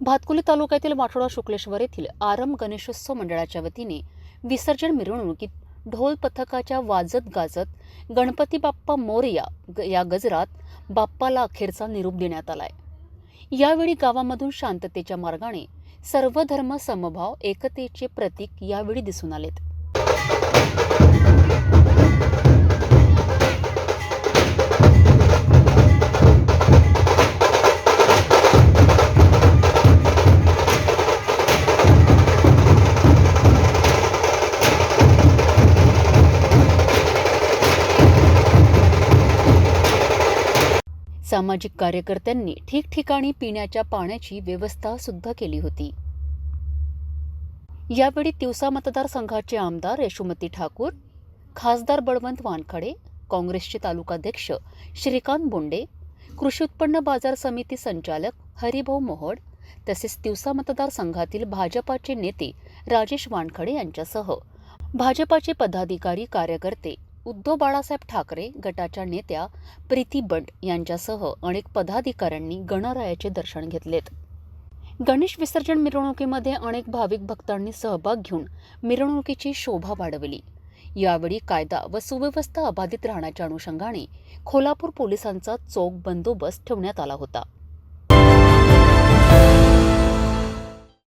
भातकुली तालुक्यातील माठोडा शुक्लेश्वर येथील आरम गणेशोत्सव मंडळाच्या वतीने विसर्जन मिरवणुकीत ढोल पथकाच्या वाजत गाजत गणपती बाप्पा मोरया या गजरात बाप्पाला अखेरचा निरोप देण्यात आलाय. यावेळी गावामधून शांततेच्या मार्गाने सर्व धर्म समभाव एकतेचे प्रतीक यावेळी दिसून आलेत. सामाजिक कार्यकर्त्यांनी ठिकठिकाणी पिण्याच्या पाण्याची व्यवस्था सुद्धा केली होती. यावेळी तिवसा मतदारसंघाचे आमदार यशोमती ठाकूर खासदार बळवंत वानखडे काँग्रेसचे तालुकाध्यक्ष श्रीकांत बोंडे कृषी उत्पन्न बाजार समिती संचालक हरिभाऊ मोहड तसेच तिवसा मतदारसंघातील भाजपाचे नेते राजेश वानखडे यांच्यासह भाजपाचे पदाधिकारी कार्यकर्ते उद्धव बाळासाहेब ठाकरे गटाच्या नेत्या प्रीती बंट यांच्यासह अनेक पदाधिकाऱ्यांनी गणरायाचे दर्शन घेतलेत. गणेश विसर्जन मिरवणुकीमध्ये अनेक भाविक भक्तांनी सहभाग घेऊन मिरवणुकीची शोभा वाढवली. यावेळी कायदा व सुव्यवस्था अबाधित राहण्याच्या अनुषंगाने खोलापूर पोलिसांचा चोख बंदोबस्त ठेवण्यात आला होता.